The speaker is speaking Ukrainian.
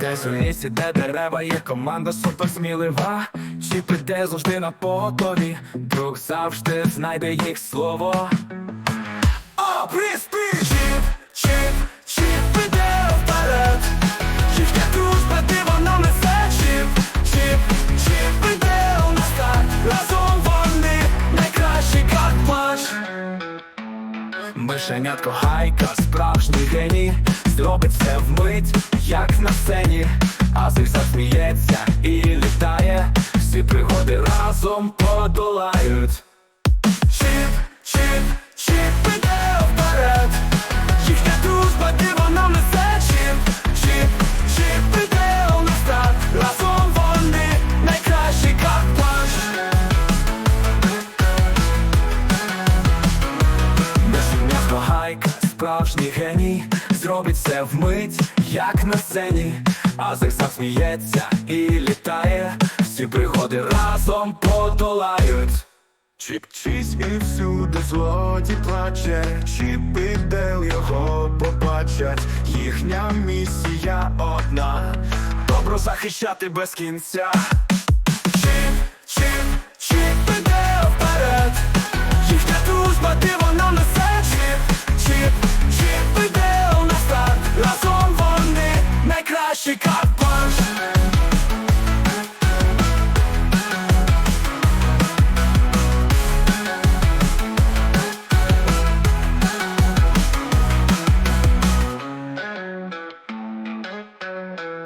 Десь у лісі, де дерева є команда супер смілива. Чіп іде завжди на поготові Друг завжди знайде їх слово. О, приспі! Чіп, чіп, чіп іде вперед. Їхня дружба диво нам несе Чіп, чіп, чіп іде у нас так. Разом вони найкращий как Мишенятко гайка, справжній геній. Зробить все вмить, як на сцені. А зигзаг сміється і літає. Всі пригоди разом подолають справжній геній. Зробить все вмить, як на сцені. А зигзаг сміється і літає. Всі пригоди разом подолають. Чіп чись і всюди злоті плаче, Чіп і Дейл його побачать, їхня місія одна. Добро захищати без кінця